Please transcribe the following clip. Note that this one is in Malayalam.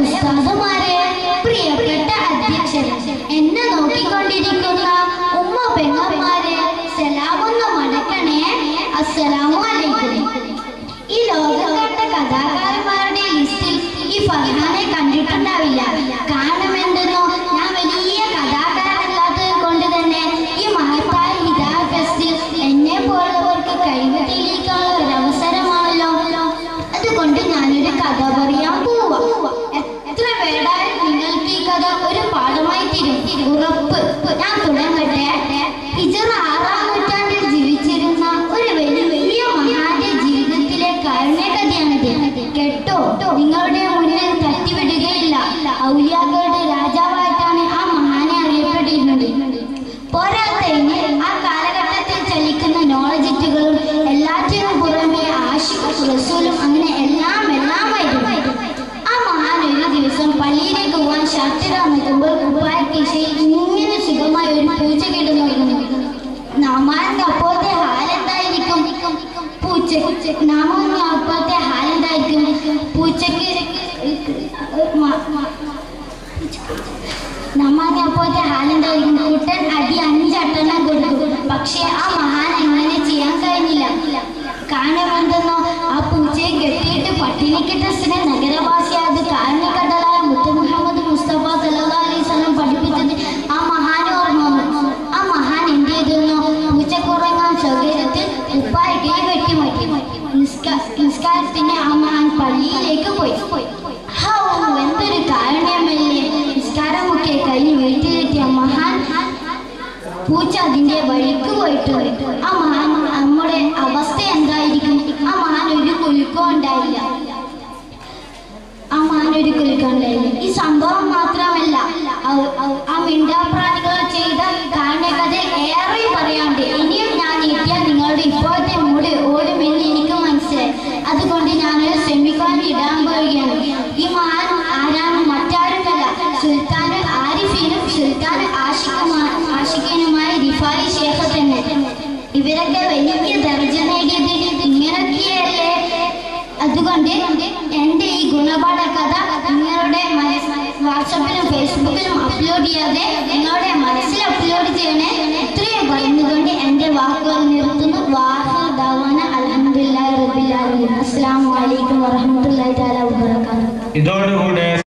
ഉസ്താദുമാരെ ഞാൻ തുടങ്ങട്ടെ ഹിജറ ആറാം നൂറ്റാണ്ടിൽ ജീവിച്ചിരുന്ന ഒരു വലിയ മഹാന്റെ ജീവിതത്തിലെ കാരുണ്യകഥയാണിത് കേട്ടോ? നിങ്ങളുടെ മുന്നിൽ തട്ടിവിടുകയില്ല. ഔലിയാക്കളുടെ രാജാവായിട്ടാണ് ആ മഹാനെ അറിയപ്പെട്ടിരുന്നത്. പോരാത്തതിന് ആ കാലഘട്ടത്തിൽ ചലിക്കുന്ന നോളജിറ്റുകളും എല്ലാറ്റിനും പുറമെ ആഷിഖും റസൂലും അങ്ങനെ എല്ലാം എല്ലാമായിരുന്നു. ആ മഹാൻ ദിവസം പള്ളിയിലേക്ക് പോകാൻ ഷർട്ടിടാൻ നിൽക്കുമ്പോൾ കുപ്പായ ഇങ്ങനെ സുഖമായ ഒരു പൂച്ച കിടന്നു നാമാന്റെ അപ്പോഴത്തെ ഹാലെന്തായിരിക്കും? ആ കാരണം പൂച്ചയെ കെട്ടിയിട്ട് പട്ടിണിക്കിട്ട സ്ഥിര നഗരവാസിയായത് കാരണക്കടലായ ഹൗ, എന്തൊരു പൂച്ച അതിന്റെ വഴിക്ക് പോയിട്ടുണ്ട് ആ മഹാൻ നമ്മുടെ അവസ്ഥ എന്തായിരിക്കും? ആ മഹാൻ ഒരു കുലുക്കം ഉണ്ടായില്ല. ആ മഹാൻ ഒരു ഉണ്ടായില്ല. ഈ സംഭവം മാത്രമല്ല ആ മിണ്ടാപ്രാണികൾ അതുകൊണ്ട് എന്റെ ഈ ഗുണപാഠ കഥ നിങ്ങളുടെ വാട്സപ്പിലും ഫേസ്ബുക്കിലും അപ്ലോഡ് ചെയ്യാതെ നിങ്ങളുടെ മനസ്സിൽ അപ്ലോഡ് ചെയ്യണേ ഇത്രയും പറഞ്ഞുകൊണ്ട് എന്റെ വാക്കുകൾ നിർത്തുന്നു. ഇതോടുകൂടെ